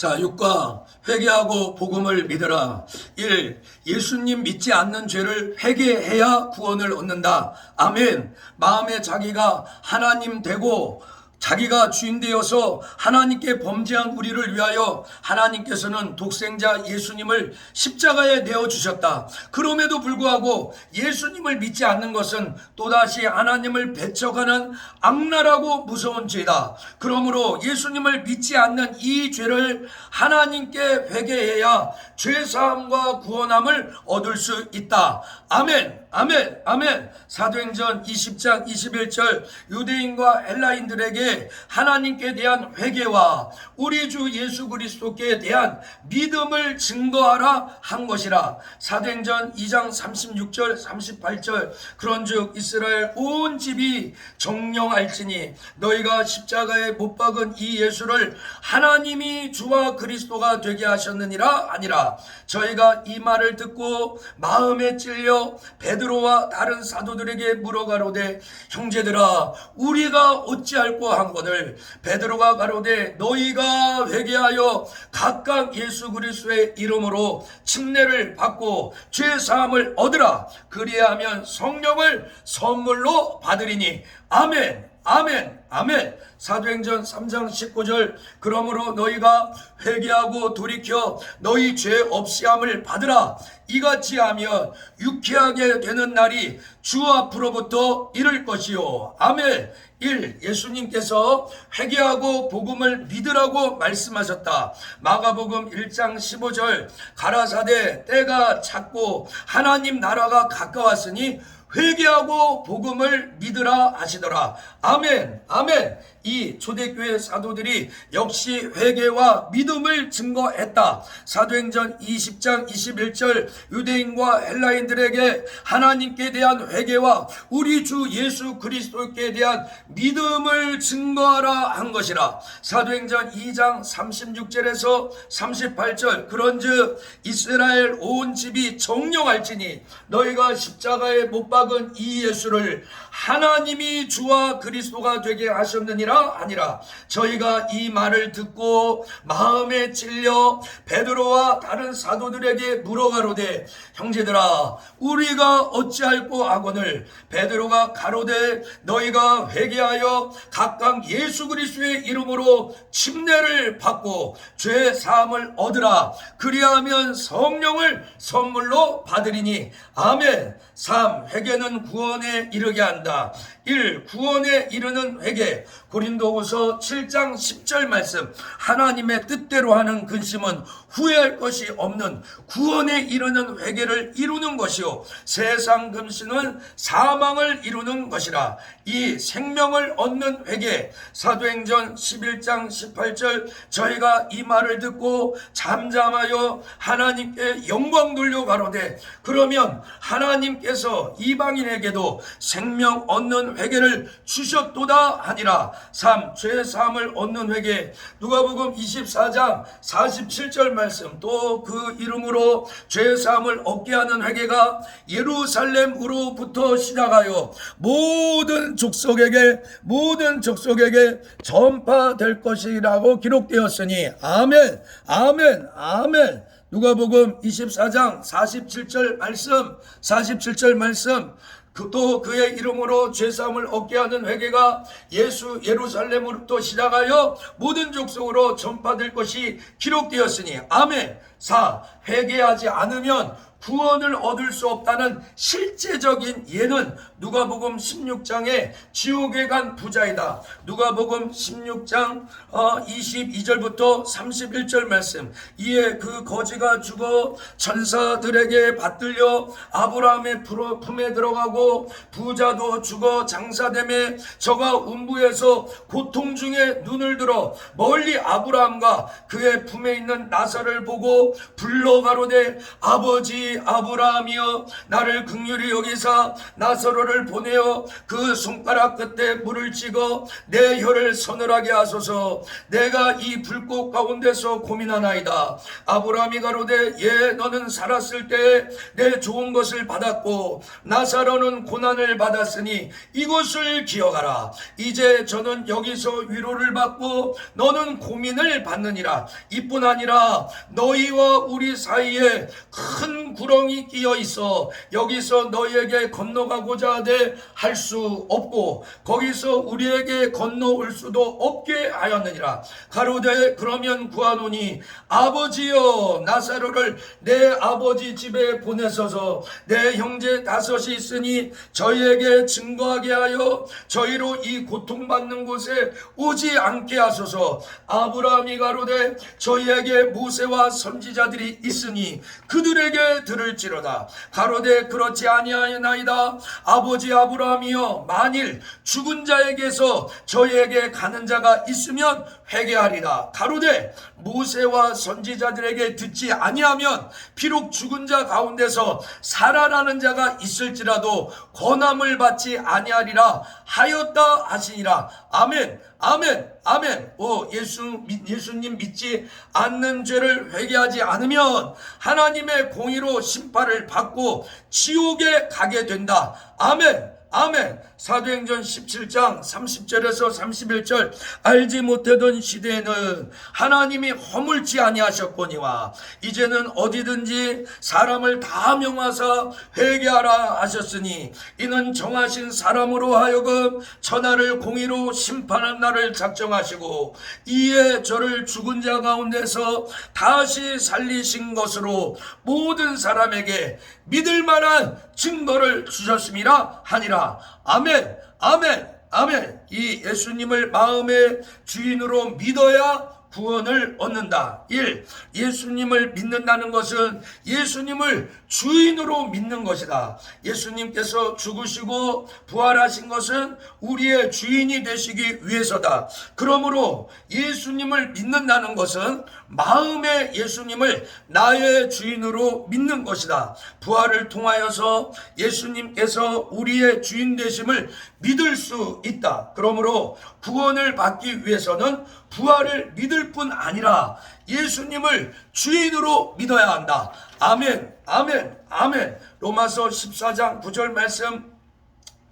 자, 6과 회개하고 복음을 믿으라. 1. 예수님 믿지 않는 죄를 회개해야 구원을 얻는다. 아멘. 마음에 자기가 하나님 되고 자기가 주인 되어서 하나님께 범죄한 우리를 위하여 하나님께서는 독생자 예수님을 십자가에 내어 주셨다. 그럼에도 불구하고 예수님을 믿지 않는 것은 또다시 하나님을 배척하는 악랄하고 무서운 죄다. 그러므로 예수님을 믿지 않는 이 죄를 하나님께 회개해야 죄 사함과 구원함을 얻을 수 있다. 아멘. 아멘, 아멘. 사도행전 20장 21절 유대인과 헬라인들에게 하나님께 대한 회개와 우리 주 예수 그리스도께 대한 믿음을 증거하라 한 것이라. 사도행전 2장 36절 38절 그런즉 이스라엘 온 집이 정령할지니 너희가 십자가에 못 박은 이 예수를 하나님이 주와 그리스도가 되게 하셨느니라 아니라 저희가 이 말을 듣고 마음에 찔려 베드로와 다른 사도들에게 물어가로되 형제들아 우리가 어찌할꼬 한거늘? 베드로가 가로되 너희가 회개하여 각각 예수 그리스도의 이름으로 침례를 받고 죄 사함을 얻으라. 그리하면 성령을 선물로 받으리니. 아멘 아멘, 아멘. 사도행전 3장 19절. 그러므로 너희가 회개하고 돌이켜 너희 죄 없이함을 받으라. 이같이 하면 유쾌하게 되는 날이 주 앞으로부터 이를 것이요. 아멘. 1. 예수님께서 회개하고 복음을 믿으라고 말씀하셨다. 마가복음 1장 15절. 가라사대 때가 찼고 하나님 나라가 가까웠으니 회개하고 복음을 믿으라 하시더라. 아멘, 아멘. 이 초대교회 사도들이 역시 회개와 믿음을 증거했다. 사도행전 20장 21절 유대인과 헬라인들에게 하나님께 대한 회개와 우리 주 예수 그리스도께 대한 믿음을 증거하라 한 것이라. 사도행전 2장 36절에서 38절 그런즉 이스라엘 온 집이 정령할지니 너희가 십자가에 못 박은 이 예수를 하나님이 주와 그리스도가 되게 하셨느니라 아니라 저희가 이 말을 듣고 마음에 찔려 베드로와 다른 사도들에게 물어가로되 형제들아 우리가 어찌할꼬 하거늘 베드로가 가로되 너희가 회개하여 각각 예수 그리스도의 이름으로 침례를 받고 죄 사함을 얻으라. 그리하면 성령을 선물로 받으리니. 아멘 3 회개는 구원에 이르게 한다. 1 구원에 이르는 회개. 고린도후서 7장 10절 말씀. 하나님의 뜻대로 하는 근심은 후회할 것이 없는 구원에 이르는 회개를 이루는 것이요. 세상 근심은 사망을 이루는 것이라. 이 생명을 얻는 회개. 사도행전 11장 18절 저희가 이 말을 듣고 잠잠하여 하나님께 영광 돌려 가로되 그러면 하나님께 서 이방인에게도 생명 얻는 회개를 주셨도다 하니라. 3. 죄 사함을 얻는 회개. 누가복음 24장 47절 말씀. 또 그 이름으로 죄 사함을 얻게 하는 회개가 예루살렘으로부터 시작하여 모든 족속에게 모든 족속에게 전파될 것이라고 기록되었으니 아멘 아멘 아멘 누가복음 24장 47절 말씀 47절 말씀 그또 그의 이름으로 죄사함을 얻게 하는 회개가 예수 예루살렘으로부터 시작하여 모든 족속으로 전파될 것이 기록되었으니 아멘 4. 회개하지 않으면 구원을 얻을 수 없다는 실제적인 예는 누가복음 16장에 지옥에 간 부자이다. 누가복음 16장 22절부터 31절 말씀. 이에 그 거지가 죽어 천사들에게 받들려 아브라함의 품에 들어가고 부자도 죽어 장사됨에 저가 운부에서 고통 중에 눈을 들어 멀리 아브라함과 그의 품에 있는 나사를 보고 불러 가로되 아버지 아브라함이여 나를 극률히 여기사 나사로를 보내어 그 손가락 끝에 물을 찍어 내 혀를 서늘하게 하소서. 내가 이 불꽃 가운데서 고민하나이다. 아브라함이 가로되 예 너는 살았을 때내 좋은 것을 받았고 나사로는 고난을 받았으니 이것을 기억하라. 이제 저는 여기서 위로를 받고 너는 고민을 받느니라. 이뿐 아니라 너희와 우리 사이에 큰 구렁이 끼어 있어. 여기서 너희에게 건너가고자 하되 할 수 없고 거기서 우리에게 건너올 수도 없게 하였느니라. 가로되 그러면 구하노니 아버지여 나사로를 내 아버지 집에 보내소서. 내 형제 다섯이 있으니 저희에게 증거하게 하여 저희로 이 고통받는 곳에 오지 않게 하소서. 아브라함이 가로되 저희에게 모세와 선지자들이 있으니 그들에게 들을지로다. 가로되 그렇지 아니하나이다. 아버지 아브라함이여 만일 죽은 자에게서 저희에게 가는 자가 있으면 회개하리라. 가로되 모세와 선지자들에게 듣지 아니하면 비록 죽은 자 가운데서 살아나는 자가 있을지라도 권함을 받지 아니하리라 하였다 하시니라 아멘 아멘 아멘. 오 예수 미- 예수님 믿지 않는 죄를 회개하지 않으면 하나님의 공의로 심판을 받고 지옥에 가게 된다. 아멘 아멘. 사도행전 17장 30절에서 31절 알지 못하던 시대에는 하나님이 허물지 아니하셨거니와 이제는 어디든지 사람을 다 명하사 회개하라 하셨으니 이는 정하신 사람으로 하여금 천하를 공의로 심판한 날을 작정하시고 이에 저를 죽은 자 가운데서 다시 살리신 것으로 모든 사람에게 믿을 만한 증거를 주셨음이라 하니라. 아멘, 아멘, 아멘. 이 예수님을 마음의 주인으로 믿어야 구원을 얻는다. 1. 예수님을 믿는다는 것은 예수님을 주인으로 믿는 것이다. 예수님께서 죽으시고 부활하신 것은 우리의 주인이 되시기 위해서다. 그러므로 예수님을 믿는다는 것은 마음의 예수님을 나의 주인으로 믿는 것이다. 부활을 통하여서 예수님께서 우리의 주인 되심을 믿을 수 있다. 그러므로 구원을 받기 위해서는 부활을 믿을 뿐 아니라 예수님을 주인으로 믿어야 한다. 아멘, 아멘, 아멘. 로마서 14장 9절 말씀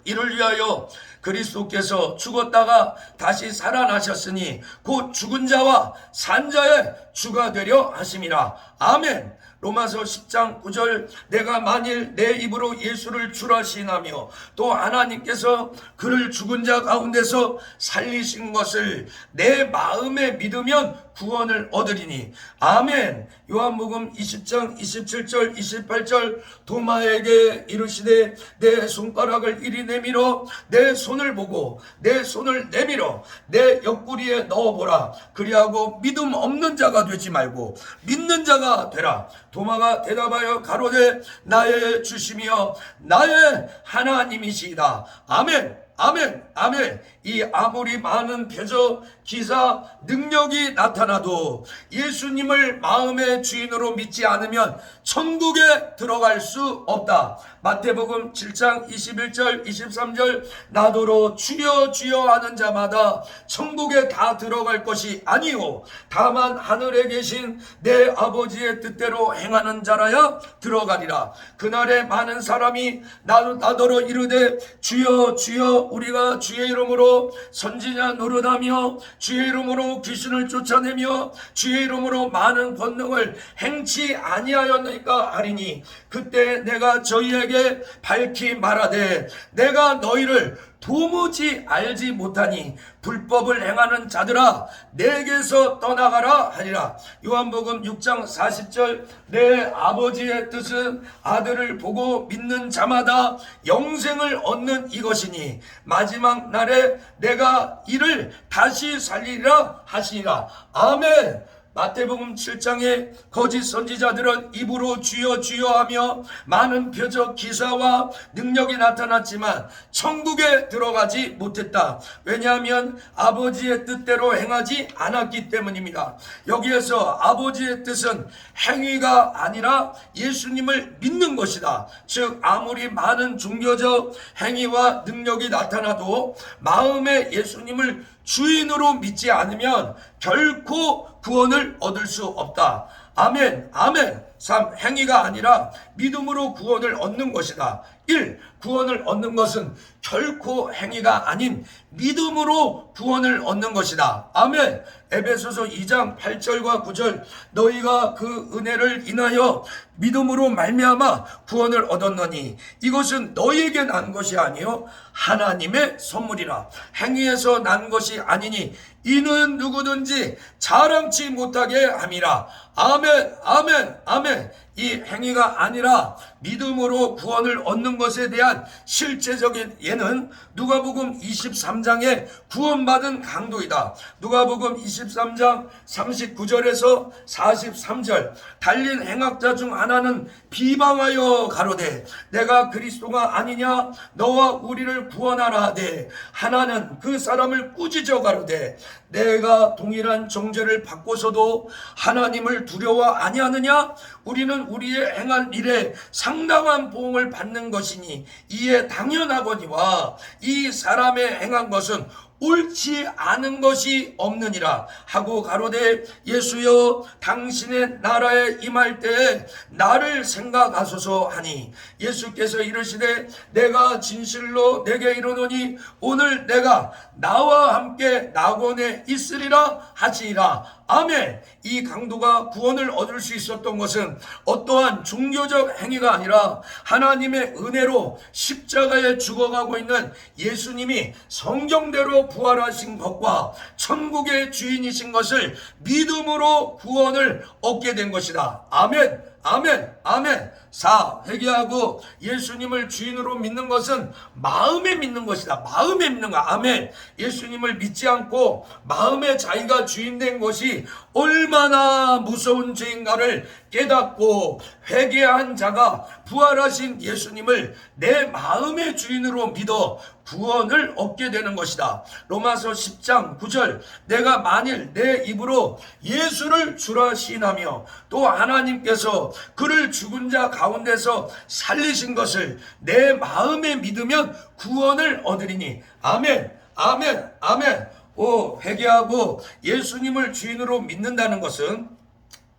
이를 위하여 그리스도께서 죽었다가 다시 살아나셨으니 곧 죽은 자와 산 자의 주가 되려 하심이라. 아멘. 로마서 10장 9절 내가 만일 내 입으로 예수를 주라 시인하며 또 하나님께서 그를 죽은 자 가운데서 살리신 것을 내 마음에 믿으면 구원을 얻으리니. 아멘. 요한복음 20장 27절 28절 도마에게 이르시되 내 손가락을 이리 내밀어 내 손을 보고 내 손을 내밀어 내 옆구리에 넣어보라. 그리하고 믿음 없는 자가 되지 말고 믿는 자가 되라. 도마가 대답하여 가로되 나의 주심이여 나의 하나님이시이다. 아멘 아멘, 아멘. 이 아무리 많은 표적, 기사, 능력이 나타나도 예수님을 마음의 주인으로 믿지 않으면 천국에 들어갈 수 없다. 마태복음 7장 21절, 23절, 나더러 주여 주여 하는 자마다 천국에 다 들어갈 것이 아니요. 다만 하늘에 계신 내 아버지의 뜻대로 행하는 자라야 들어가리라. 그날에 많은 사람이 나, 나더러 이르되 주여 주여 우리가 주의 이름으로 선지자 노릇하며 주의 이름으로 귀신을 쫓아내며 주의 이름으로 많은 권능을 행치 아니하였느니까 하리니 그때 내가 저희에게 밝히 말하되 내가 너희를 도무지 알지 못하니 불법을 행하는 자들아 내게서 떠나가라 하니라. 요한복음 6장 40절 내 아버지의 뜻은 아들을 보고 믿는 자마다 영생을 얻는 이것이니 마지막 날에 내가 이를 다시 살리리라 하시니라. 아멘 마태복음 7장에 거짓 선지자들은 입으로 주여 주여 하며 많은 표적 기사와 능력이 나타났지만 천국에 들어가지 못했다. 왜냐하면 아버지의 뜻대로 행하지 않았기 때문입니다. 여기에서 아버지의 뜻은 행위가 아니라 예수님을 믿는 것이다. 즉 아무리 많은 종교적 행위와 능력이 나타나도 마음에 예수님을 주인으로 믿지 않으면 결코 구원을 얻을 수 없다. 아멘, 아멘. 3. 행위가 아니라 믿음으로 구원을 얻는 것이다. 1. 구원을 얻는 것은 결코 행위가 아닌 믿음으로 구원을 얻는 것이다. 아멘. 에베소서 2장 8절과 9절 너희가 그 은혜를 인하여 믿음으로 말미암아 구원을 얻었노니 이것은 너희에게 난 것이 아니요 하나님의 선물이라 행위에서 난 것이 아니니 이는 누구든지 자랑치 못하게 함이라. 아멘 아멘 아멘 이 행위가 아니라 믿음으로 구원을 얻는 것에 대한 실제적인 예는 누가복음 23장의 구원받은 강도이다. 누가복음 23장 39절에서 43절. 달린 행악자 중 하나는 비방하여 가로되 내가 그리스도가 아니냐? 너와 우리를 구원하라 하되 하나는 그 사람을 꾸짖어 가로되 내가 동일한 정죄를 받고서도 하나님을 두려워 아니하느냐? 우리는 우리의 행한 일에 상당한 보응을 받는 것이니 이에 당연하거니와 이 사람의 행한 것은 옳지 않은 것이 없느니라 하고 가로되 예수여 당신의 나라에 임할 때에 나를 생각하소서 하니 예수께서 이르시되 내가 진실로 내게 이르노니 오늘 내가 나와 함께 낙원에 있으리라 하시니라 아멘. 이 강도가 구원을 얻을 수 있었던 것은 어떠한 종교적 행위가 아니라 하나님의 은혜로 십자가에 죽어가고 있는 예수님이 성경대로 부활하신 것과 천국의 주인이신 것을 믿음으로 구원을 얻게 된 것이다. 아멘. 아멘, 아멘. 4. 회개하고 예수님을 주인으로 믿는 것은 마음에 믿는 것이다. 마음에 믿는 거. 아멘. 예수님을 믿지 않고 마음에 자기가 주인된 것이 얼마나 무서운 죄인가를 깨닫고 회개한 자가 부활하신 예수님을 내 마음의 주인으로 믿어 구원을 얻게 되는 것이다. 로마서 10장 9절 내가 만일 내 입으로 예수를 주라 시인하며 또 하나님께서 그를 죽은 자 가운데서 살리신 것을 내 마음에 믿으면 구원을 얻으리니 아멘 아멘 아멘 오 회개하고 예수님을 주인으로 믿는다는 것은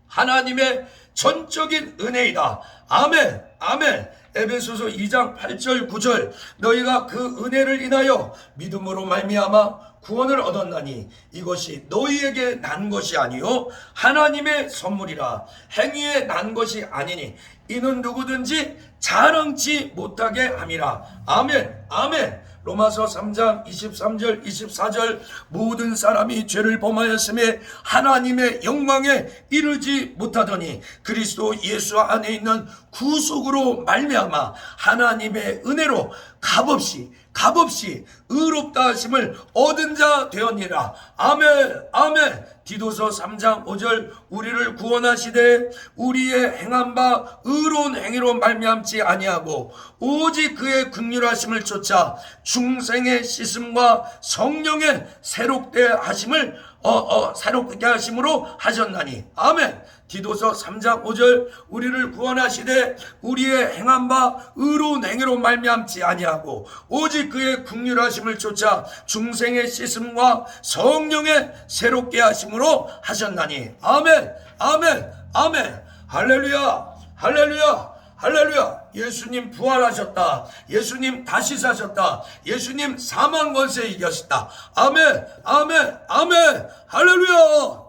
하나님의 전적인 은혜이다. 아멘, 아멘. 에베소서 2장 8절 9절. 너희가 그 은혜를 인하여 믿음으로 말미암아 구원을 얻었나니 이것이 너희에게 난 것이 아니요 하나님의 선물이라. 행위에 난 것이 아니니 이는 누구든지 자랑치 못하게 함이라. 아멘 아멘 로마서 3장 23절 24절 모든 사람이 죄를 범하였음에 하나님의 영광에 이르지 못하더니 그리스도 예수 안에 있는 구속으로 말미암아 하나님의 은혜로 값없이 값없이 의롭다 하심을 얻은 자 되었니라. 아멘 아멘. 디도서 3장 5절 우리를 구원하시되 우리의 행한 바 의로운 행위로 말미암지 아니하고 오직 그의 극률하심을 쫓아 중생의 씻음과 성령의 새롭게 하심을 어, 어, 새롭게 하심으로 하셨나니. 아멘. 디도서 3장 5절 우리를 구원하시되 우리의 행한 바 의로운 행위로 말미암지 아니하고 오직 그의 국률하심을 쫓아 중생의 씻음과 성령의 새롭게 하심으로 하셨나니. 아멘. 아멘. 아멘. 할렐루야. 할렐루야 할렐루야. 예수님 부활하셨다. 예수님 다시 사셨다. 예수님 사망 권세 이겼다. 아멘 아멘 아멘. 할렐루야